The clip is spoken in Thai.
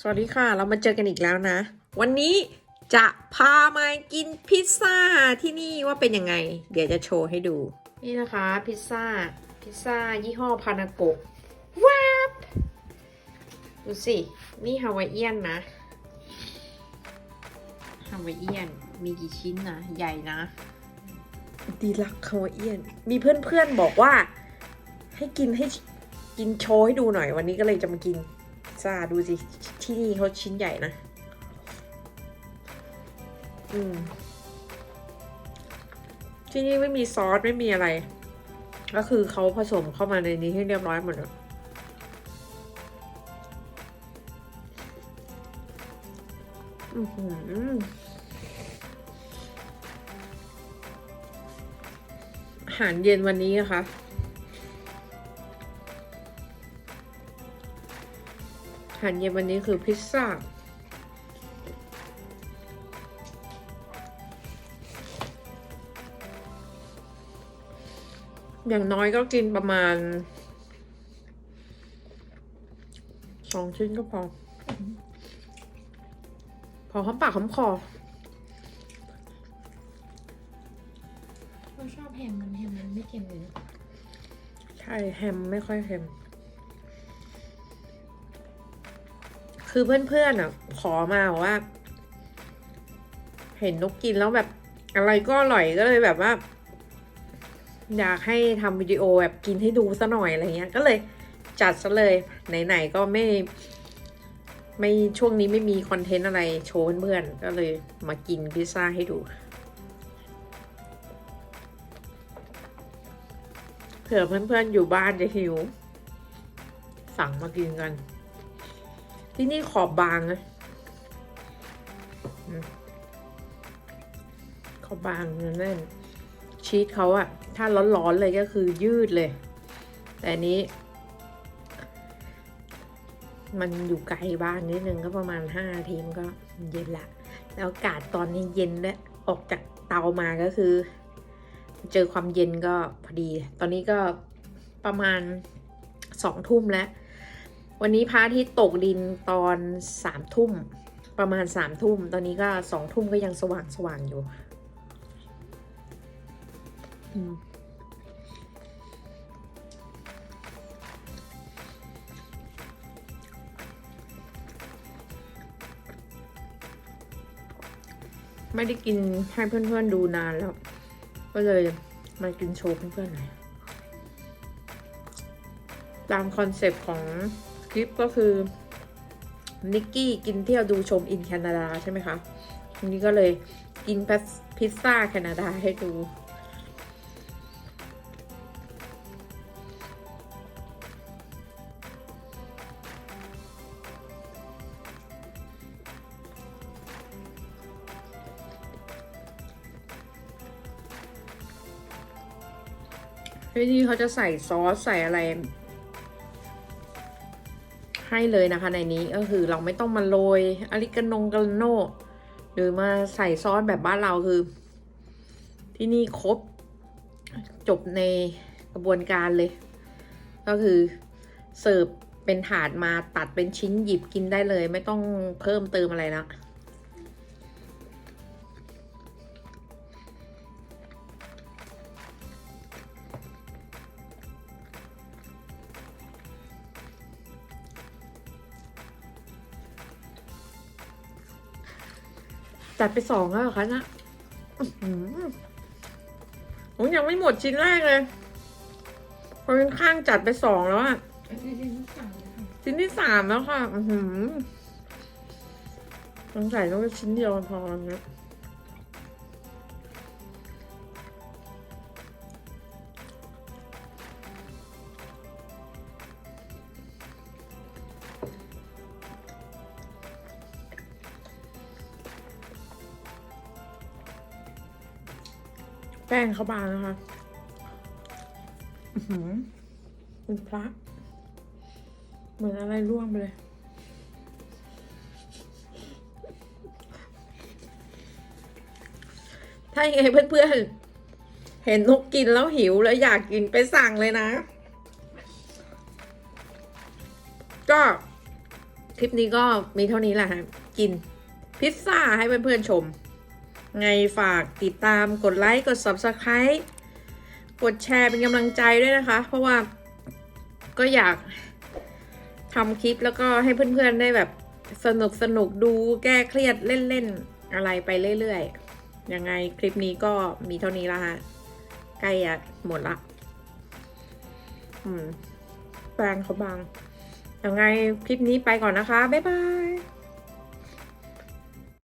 สวัสดีค่ะ เรามาเจอกันอีกแล้วนะ วันนี้จะพามากินพิซซ่าที่นี่ว่าเป็นยังไง เดี๋ยวจะโชว์ให้ดู นี่นะคะพิซซ่า พิซซ่ายี่ห้อพานาโกะว้าบดูสิ นี่ฮาวายเอียนนะฮาวายเอียนมีกี่ชิ้นนะ ใหญ่นะดีลักฮาวายเอียน มีเพื่อนๆบอกว่า ให้กินให้กินโชว์ให้ดูหน่อยวันนี้ก็เลยจะมากิน ซ่าดูสิ ที่นี่เขาชิ้นใหญ่นะ อืม ที่นี่ไม่มีซอสไม่มีอะไร ก็คือเขาผสมเข้ามาในนี้ให้เรียบร้อยหมดแล้วอือหืออาหารเย็นวันนี้นะคะ อาหารเย็นวันนี้คือพิซซ่า อย่างน้อยก็กินประมาณสองชิ้นก็พอ พอหอมปากหอมคอเราชอบแฮมมันแฮมมันไม่เค็มเลยนะ ใช่ แฮมไม่ค่อยเค็ม คือเพื่อนๆอะ ขอมาบอกว่า เห็นนกกินแล้วแบบ อะไรก็อร่อยก็เลยแบบว่า อยากให้ทำวิดีโอแบบกินให้ดูซะหน่อยอะไรเงี้ย ก็เลยจัดซะเลย ไหนๆก็ไม่ ไม่ช่วงนี้ไม่มีคอนเทนต์อะไรโชว์เพื่อนๆก็เลยมากินพิซซ่าให้ดูเผื่อเพื่อนๆอยู่บ้านจะหิว สั่งมากินกัน ที่นี่ขอบบางนะขอบบางแน่นชีสเขาอะถ้าร้อนๆเลยก็คือยืดเลย แต่อันนี้ มันอยู่ไกลบ้านนิดนึงก็ประมาณห้าทีมก็เย็นละ แล้วอากาศตอนนี้เย็นด้วยออกจากเตามาก็คือ เจอความเย็นก็พอดี ตอนนี้ก็ประมาณสองทุ่มแล้ว วันนี้พระอาทิตย์ตกดินตอนสามทุ่ม ประมาณสามทุ่ม ตอนนี้ก็สองทุ่มก็ยังสว่างสว่างอยู่มไม่ได้กินให้เพื่อนๆดูนานแล้ว ก็เลยมากินโชว์เพื่อนๆหน่อยตามคอนเซปต์ของ ลิปก็คือนิกกี้กินเที่ยวดูชมอินแคนาดาใช่ไหมคะวันนี้ก็เลยกินพิซซ่าแคนาดาให้ดูที่นี่เขาจะใส่ซอสใส่อะไร ให้เลยนะคะในนี้ก็คือเราไม่ต้องมาโรยอาริกานงกาโนหรือมาใส่ซอสแบบบ้านเราคือ ที่นี่ครบจบในกระบวนการเลย ก็คือเสิร์ฟเป็นถาดมาตัดเป็นชิ้นหยิบกินได้เลย ไม่ต้องเพิ่มเติมอะไรละ จัดไปสองแล้วคะนะผมยังไม่หมดชิ้นแรกเลยคนข้างจัดไปสองแล้วอะเอ้ยเดี๋ยวนี้สั่งเลยค่ะชิ้นที่สามแล้วค่ะ อือหือสงสัยต้องชิ้นเดียวพอนะ แป้งเขาบางนะคะอือหือคุณพระ เหมือนอะไรร่วงไปเลย ถ้ายังไงเพื่อนๆ เห็นนกกินแล้วหิวแล้วอยากกินไปสั่งเลยนะ ก็คลิปนี้ก็มีเท่านี้แหละฮะ กินพิซซ่าให้เพื่อนๆชม ไงฝากติดตามกดไลค์กด Subscribe กดแชร์เป็นกำลังใจด้วยนะคะ เพราะว่าก็อยากทำคลิปแล้วก็ให้เพื่อนๆได้แบบสนุกสนุกดูแก้เครียดเล่นๆ อะไรไปเรื่อยๆ ยังไงคลิปนี้ก็มีเท่านี้ละฮะใกล้จะหมดละ อืมแปรงเขาบางยังไงคลิปนี้ไปก่อนนะคะ บ๊ายบาย